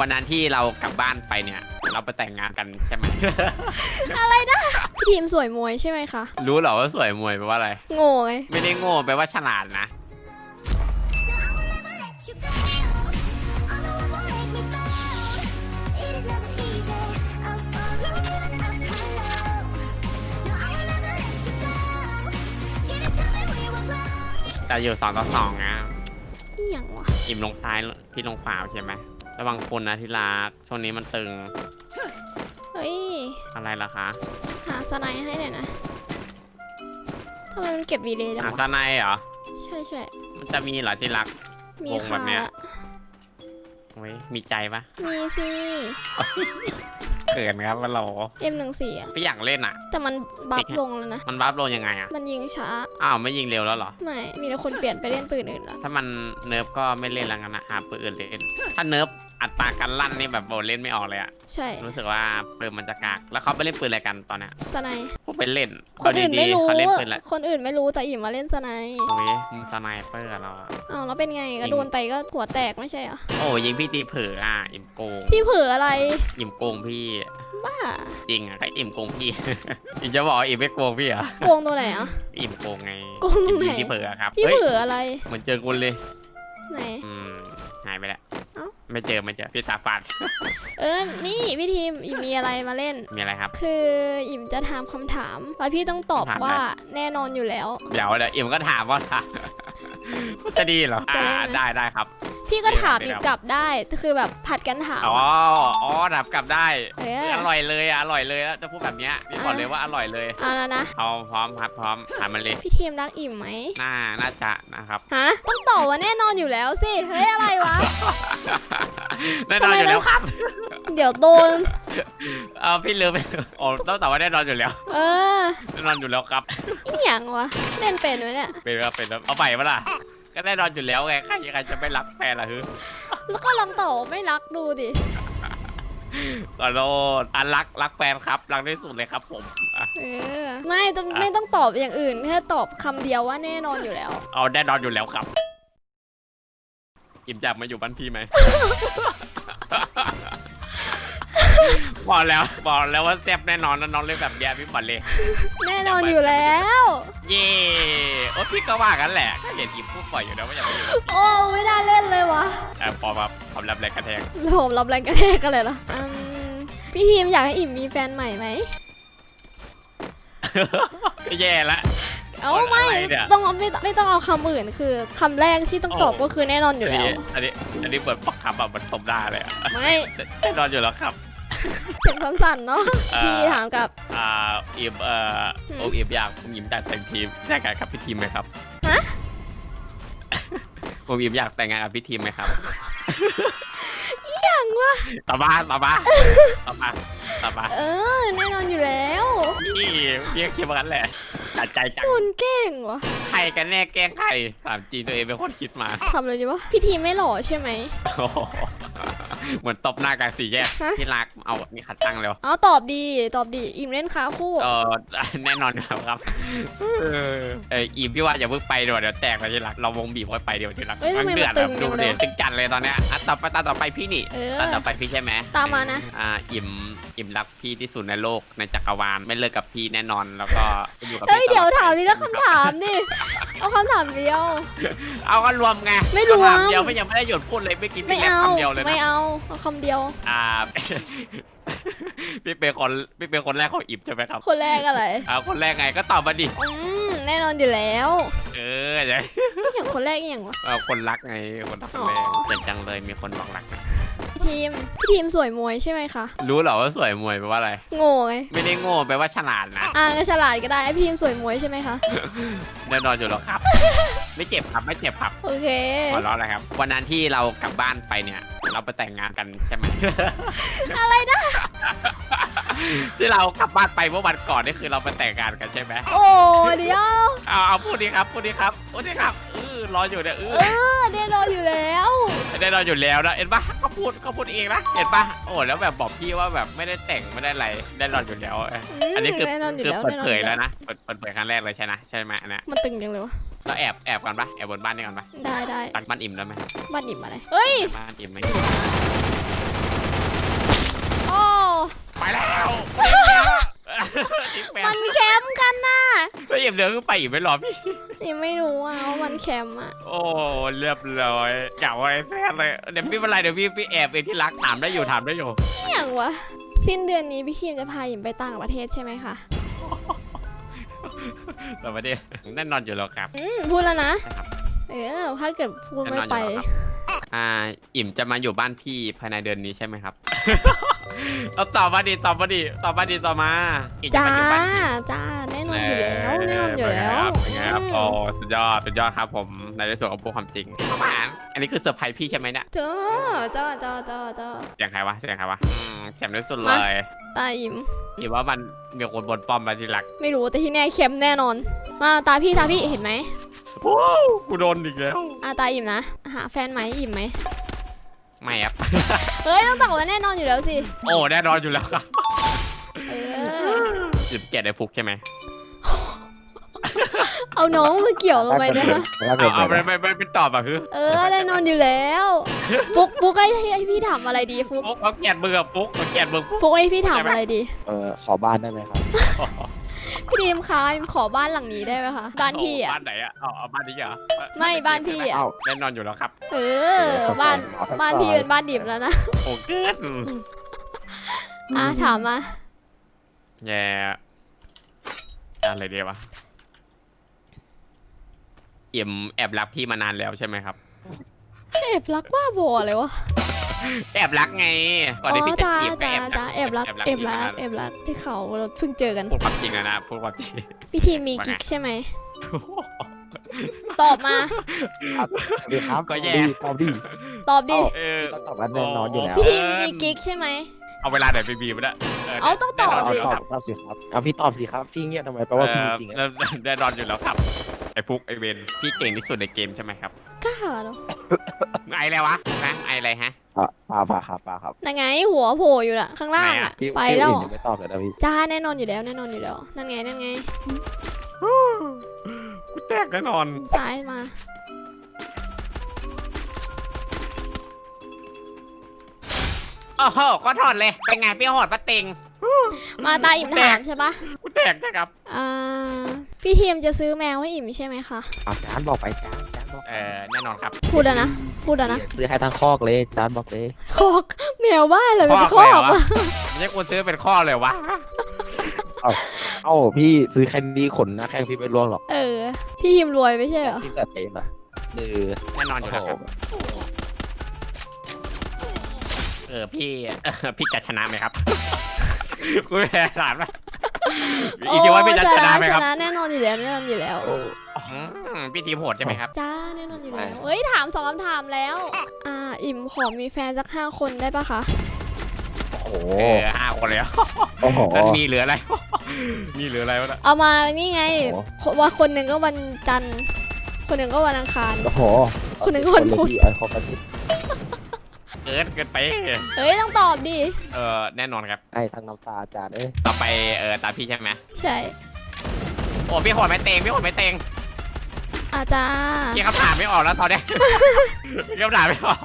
วันนั้นที่เรากลับบ้านไปเนี่ย เราไปแต่งงานกันใช่ไหม อะไรนะพี่ทีมสวยมวยใช่ไหมคะรู้เหรอว่าสวยมวยแปลว่าอะไร โง่ไงไม่ได้โง่แปลว่าฉลาดนะ แต่อยู่สองต่อสองนะนี่อย่างวะ อิ่มลงซ้ายพี่ลงขวาโอเคไหม ระวังคนนะที่รักช่วงนี้มันตึงเฮ้ย อะไรล่ะคะหาสไนด์ให้หน่อยนะทำไมมันเก็บวีเลยจังหาวซาะไนเหรอ ใช่ใช่มันจะมีเหรอที่รัก มีวงแบบขาเนี้ยละโอ้ยมีใจปะ มีสิ เขินครับว่าเราเอ็มหนึ่งสี่อะไม่อยากเล่นอะ แต่มันบัฟลงแล้วนะ มันวาร์ปลงยังไงอะ มันยิงช้า อ้าวไม่ยิงเร็วแล้วเหรอ ไม่ มีแต่คนเปลี่ยนไปเล่นปืนอื่นแล้วถ้ามันเนิร์ฟก็ไม่เล่นแล้วกันนะหาปืนอื่นเล่น ถ้าเนิร์ฟ อัตราการลั่นนี่แบบโบเล่นไม่ออกเลยอะใช่รู้สึกว่าปืนมันจะกาก แล้วเขาไปเล่นปืนอะไรกันตอนเนี้ยสไนด์พวกไปเล่นคนอื่นไม่รู้เขาเล่นปืนอะไรคนอื่นไม่รู้แต่อิ่มมาเล่นสไนด์โอ้ยมึงสไนเปอร์อะเราอะอ้าวแล้วเป็นไงก็โดนไปก็หัวแตกไม่ใช่เหรอโอ้ยิงพี่ตีเผลออะอิ่มโกงพี่เผลออะไรอิ่มโกงพี่บ้าจริงอะก็อิ่มโกงพี่อิ่มจะบอกว่าอิ่มไม่โกงพี่เหรอโกงตัวไหนอะอิ่มโกงไงโกงตรงไหนอิ่มที่เผลออะครับพี่เฮ้ยเผลออะไรเหมือนเจอคนเลยไหน ไม่เจอไม่เจอพี่ตาฝาดเออนี่พี่ทีมอิ่มมีอะไรมาเล่น มีอะไรครับ คืออิ่มจะถามคำถามแล้วพี่ต้องตอบคำถามอะไรว่าแน่นอนอยู่แล้ว เดี๋ยวเดี๋ยวอิ่มก็ถามว่าถาม จะดีเหรอจะอ่าเล่นไหมได้ได้ครับ พี่ก็ถามเดี๋อิ่ยวมกลับได้คือแบบผัดกันถาม อ๋ออะอ๋อถามกลับได้เอออร่อยเลยอะอร่อยเลยแล้วจะพูดแบบเนี้ยพี่บอกเลยว่าอร่อยเลยเอาแล้วนะเอาพร้อมครับพร้อมถามมันเลยพี่ทีมรักอิ่มไหมน่าน่าจะนะครับฮะต้องตอบว่าแน่นอนอยู่แล้วสิเฮ้ยอะไรวะแน่นอนอยู่แล้วครับ เดี๋ยวโดน เออพี่ลืมไปโอ้ต้องตอบว่าแน่นอนอยู่แล้วเออแน่นอนอยู่แล้วครับอีหยังวะเล่นเป็นไหมเนี่ย เป็นครับเป็นครับเอาไปปะล่ะ ก็แน่นอนอยู่แล้วไงใครใครจะไม่รักแฟนล่ะฮึแล้วก็ลำต่อไม่รักดูดิ ขอโทษอันรักรักแฟนครับรักที่สุดเลยครับผมอะ เออ ไม่ต้องไม่ต้องตอบอย่างอื่นแค่ตอบคำเดียวว่าแน่นอนอยู่แล้ว เอาแน่นอนอยู่แล้วครับ อิ่มจับมาอยู่บ้านพี่ไหม บอกแล้วบอกแล้วว่าแซ่บแน่นอนนะน้องเล่นแบบเนี้ยพี่บอลเลย แน่นอนอยู่แล้ว เย่โอ้พี่ก็ว่ากันแหละก็เห็นอิ่มพูดบ่อยอยู่นะว่าอยากมาอยู่แบบนี้โอ้ไม่ได้เล่นเลยวะแต่พอมาความรับแรงกระแทกผมรับแรงกระแทกกันเลยเหรออืมพี่ทีมอยากให้อิ่มมีแฟนใหม่ไหมก็แย่ละ เอ้าเอาไม่อะไรเนี่ย ต้องไม่ไม่ต้องเอาคำอื่นคือคำแรกที่ต้องตอบโอ้ก็คือแน่นอนอยู่แล้ว อันนี้อันนี้เปิดปักคำแบบมันตบได้เลยอะไม่ แน่นอนอยู่แล้วครับ เสียงสั้นๆเนาะเอ่อ พี่ถามกับ อ่าอิมเอ่อหืมโออิมอยากผมอิมอยากแต่งทีมแต่งงานกับพี่ทีมไหมครับฮะ ผมอิมอยากแต่งงานกับพี่ทีมไหมครับอย่างวะตอบมาตอบมาตอบมาตอบมาเออแน่นอนอยู่แล้วพี่พี่ก็คิดว่างั้นแหละตัดใจจังคุณเก่งวะใครกันแน่แกล้งใครถามจริงตัวเองเป็นคนคิดมาทำเลยดีวะพี่ทีมไม่หล่อใช่ไหมโอ้โห เหมือนตบหน้ากลางสี่แยกฮะ ที่รักเอานี่ขัดตั้งเร็วเอาตอบดีตอบดีอิ่มเล่นขาคู่ เออแน่นอนอยู่แล้วครับเออเอออีมพี่ว่าอย่าเพิ่งไปเดี๋ยวเดี๋ยวแตกเลยที่รักเราวงบีบไว้ไปเดี๋ยวที่รักเฮ้ยทำไมเดือดมันตึงดูจังเลยเดือดตึงจัดเลยตอนเนี้ยอะต่อไปตาต่อไปพี่นี่เออ ตาต่อไปพี่ใช่ไหมตามมานะ อ่าอิ่มอิ่มรักพี่ที่สุดในโลกในจักรวาลไม่เลิกกับพี่แน่นอนแล้วก็อยู่กับเฮ้ยพี่ตลอเดี๋ยวถามไปทีละคำถามดิเอาคำถามเดียว เอาก็รวมไงไม่รวม คำถาเดียวไม่ยังไม่ได้หยุดพูดเลยไม่อกินไม่พี่แค่เอาคำเดียวเลยไม่นะเอาเอาคำเดียว อ่า พี่เป็นคนพี่เป็นคนแรกของอิ่มใช่ไหมครับคนแรกอะไร อ่าคนแรกไงก็ตอบมาดิอืมแน่นอนอยู่แล้วเออใช่ไม่อย่างคนแรกอหย่างวะ เอาคนรักไงคนรักคนแรกอ๋อ เก่งจังเลยมีคนบอกรักนะพี่ทีมพี่ทีมสวยมวยใช่ไหมคะรู้เหรอว่าสวยมวยแปลว่าอะไร โง่ไงไม่ได้โง่แปลว่าฉลาดนะอ่าก็ฉลาดก็ได้พี่ทีมสวยมวยใช่ไหมคะแน่นอนอยู่แล้วครับ ไม่เจ็บครับไม่เจ็บครับ โอเคขอร้องเลยครับวันนั้นที่เรากลับบ้านไปเนี่ย เราไปแต่งงานกันใช่ไหม อะไรนะ ที่เรากลับบ้านไปเมื่อวันก่อนนี่คือเราไปแต่งงานกันใช่ไหมโอ้เดี๋ยว เอาเอาพูดดีครับพูดดีครับพูดดีครับเออรออยู่เนี่ยเอเอออแน่นอนอยู่แล้ว ได้รออยู่แล้วนะเห็นปะเขาพูดเขาพูดเองนะเห็นปะโอ้แล้วแบบบอกพี่ว่าแบบไม่ได้แต่งไม่ได้อะไรได้รออยู่แล้วเออมอันนี้คือแน่นอนอยู่คือแล้วเปิดแน่นอนเผอยยู่แล้วนะเปิดเปิดเผยครั้งแรกเลยใช่นะใช่ไหมอันเนี้ยมันตึงจังเลยวะ เราแอบแอบกันปะแอบบนบ้านนี่กันปะได้ได้ตักบ้านอิ่มแล้วไหมบ้านอิ่มอะไร เฮ้ย บ้านอิ่มไหมโอ้ ไปแล้วมันแคมป์กันน่ะแล้วเหยียบเรือขึ้นไปอีกไหมหรอพี่ ยังไม่รู้ว่ามันแคมป์อะ โอ้เรียบร้อยเก่าไอ้แซ่บเลยเดี๋ยวพี่เป็นไรเดี๋ยวพี่พี่แอบเองที่รักถามได้อยู่ถามได้อยู่อย่างวะ สิ้นเดือนนี้พี่คิมจะพาหยิมไปต่างประเทศใช่ไหมคะ ต่างประเทศแน่นอนอยู่แล้วครับพูดแล้วนะ เออถ้าเกิดพูดไม่ไป อ่า อิ่มจะมาอยู่บ้านพี่ภายในเดือนนี้ใช่ไหมครับ เอาตอบมาดิตอบมาดิตอบมาดิตอบมาอิ่มจะจ้า มาอยู่บ้านพี่จ้า แน่นอนอยู่แล้ว แน่นอนอยู่แล้วเป็นไงครับอืมโอ้สุดยอดสุดยอดครับผมในที่สุดของพูดความจริงประมาณอันนี้คือเซอร์ไพรส์พี่ใช่ไหมเนี่ยเจ้าเจ้าเจ้าเจ้าเจ้าเสียงใครวะเสียงใครวะอืมแจ่มที่สุดเลย ตาหยิมอิ่มว่ามันมีคนบนป้อมมาที่รักไม่รู้แต่ที่แน่เข้มแน่นอน มาตาพี่ตาพี่เห็นไหมโอ้กูโดนอีกแล้วอาตาหยิมนะ หาแฟนไหมหยิมไหมไม่ครับเฮ้ยต้องตอบว่าแน่นอนอยู่แล้วสิโอ้แน่นอนอยู่แล้วครับเอออิ่มเกลียดไอ้ฟุกใช่ไหม เอาน้องมาเกี่ยวลงไปเนี่ยคะแล้วเอาเอาเป็ไม่นไม่ไม่ไม่ตอบอะคือเออแน่นอนอยู่แล้ว ฟุกฟุกให้ให้พี่ถามอะไรดีฟุกฟุกเขาเกลียดมึงอะฟุกเขาเกลียดมึงฟุกฟุกให้พี่ถามอะไรดี เออขอบ้านได้ไหมครับ พี่ดีมคะดีมขอบ้านหลังนี้ได้ไหมคะบ้านพี่อะ บ้านไหนอะเอาเอาบ้านนี้เหรอไม่บ้านพี่อะ เอ้าแน่นอนอยู่แล้วครับเออบ้านบ้านพี่เป็นบ้านดิบแล้วนะโอ้เกินอะถามมาแย่อะไรดีวะ เอี่ยมแอบรักพี่มานานแล้วใช่ไหมครับ แอบรักบ้าบอเลยวะ แอบรักไง ก่อนที่พี่จะจ้าจีบก็จ้าแอบรัจ้ากแอบรักแอบรักพี่มานานแอบรักที่เขาเราเพิ่งเจอกันพูดความจริงอะนะพูดความจริงพี่ทีมมีกิ๊กใช่ไหมตอบมาสวัสดีครับก็แย่ตอบดีตอบดิเออต้องตอบว่าแน่นอนอยู่แล้วพี่ทีมมีกิ๊กใช่ไหมเอาเวลาไหนไปบีบมันอะเอาต้องตอบเอาดิตอบตอบสิครับเอาพี่ตอบสิครับพี่เงียบทำไมแปลว่าพี่จริงเออะอแน่นอนอยู่แล้วครับ ไอ้ฟุกไอ้เวนพี่เก่งที่สุดในเกมใช่ไหมครับกล้าเนาะไออะไรวะนะไออะไรฮะ อะปลาปลาครับปลาครับนั่นไงหัวโผล่อยู่น่ะข้างล่างไหนอะอะพี่ไปพี่แล้วอื่นยังไม่ตอบเลยนะพี่จ้าแน่นอนอยู่แล้วแน่นอนอยู่แล้วนั่นไงนั่นไงกูแตกแน่นอนซ้ายมาโอ้โหก็ถอดเลยเป็นไงพี่หอดปะเต็งมาตาอิ่มถามใช่ปะกูแตกนะครับอ่า พี่ทีมจะซื้อแมวให้อิ่มใช่ไหมคะ เอาจานบอกไปจานจานบอกเออแน่นอนครับ พูดแล้วนะ พูดแล้วนะซื้อให้ทั้งคอกเลยจานบอกเลยคอกแมวบ้านเลยเป็นคคออกกเลยเหรออะไม่ใช่กูซื้อเป็นข้อเลยวะเอ้าพี่ซื้อแค่นี้ขนหนะแข้งพี่ไม่ร่วงหรอกเออ พี่ทีมรวยไม่ใช่เหรอ พี่จัดเองนะเออแน่นอนอโอ้ยู่โหแล้วครับเออพี่เออพี่จะชนะไหมครับกูแพ้ถามไหม อีกทีว่าพี่จะชชนะนะไหมชครับนะแน่นอนอยู่แล้วแน่นอนอยู่แล้วอืมพี่ทีมโหดใช่ไหมครับ จ้าแน่นอนอยู่แล้วเฮ้ยถามสองคำถามแล้ว อ่าอิ่มขอมีแฟนสักห้าคนได้ปะคะโอ้โหเออห้าคนเลยโอ้โหนั่นมีเหลืออะไร มีเหลืออะไรวะน่ะเอามานี่ไงโอ้ว่าคนหนึ่งก็วันจันทร์คนหนึ่งก็วันอังคาร โอ้โห คนหนึ่งก็วันพุธ เลยพี่เอาเขากันที่เกินเกินไป เฮ้ยต้องตอบดิ เออแน่นอนครับให้ทั้งน้ำตาจานเอ้ย Dạ. ต่อไปเออตามพี่ใช่ไหมใช่ โอ้พี่โหดไม่เตงพี่โหดไม่เตงอาจารย์พี่คำถามไม่ออกแล้วตอนเนี้ย พี่คำถามไม่ออก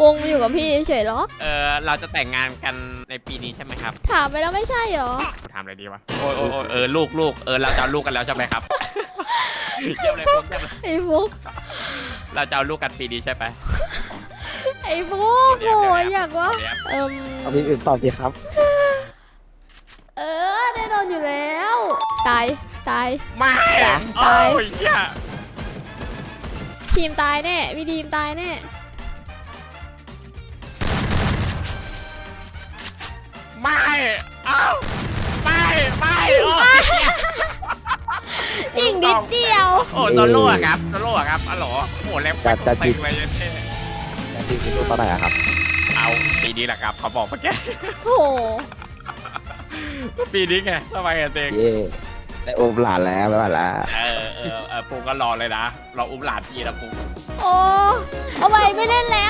วงมาอยู่กับพี่เฉยๆหรอ เออเราจะแต่งงานกันในปีนี้ใช่ไหมครับถามไปแล้วไม่ใช่เหรอ ถามอะไรดีวะโอ้ยโอ้ยโอ้ยเออลูกลูกเออเราจะเอาลูกกันแล้วใช่ไหมครับ เยี่ยมเลยฟุกเยี่ยมเลยไอ้ฟุกเราจะเอาลูกกันปีนี้ใช่ไหม ไอ้ฟุกเดี๋โอ้ยวเดี๋ยวยอยากว่าเดี๋ยวเอิมเอาพี่อื่นตอบดีครับ เออแน่นอนอยู่แล้ว ตาย ตาย ไม่ตาย โอ้ยเหี้ยทีมตายแน่พี่ทีมตายแน่ ไม่เอ้าไม่ไม่โอ้ยอีกนิดเดียว โอ้โซโล่อะครับโซโล่อะครับอ๋อเหรอโอ้โหแรปจัดจัด เต็งเลยเท่แต่พี่คิดว่าตอนไหนอะครับ เอาปีนี้แหละครับเขาบอกเมื่อกี้โอ้โหปีนี้ไงทำไมอะเต็งเย่ได้โอมหลานแล้วไม่ไหวแล้วเออเออเออปูก็รอเลยนะรออุ้มหลานพี่นะปูโอ้เอาไว้ไม่เล่นแล้วไม่เล่นแล้ว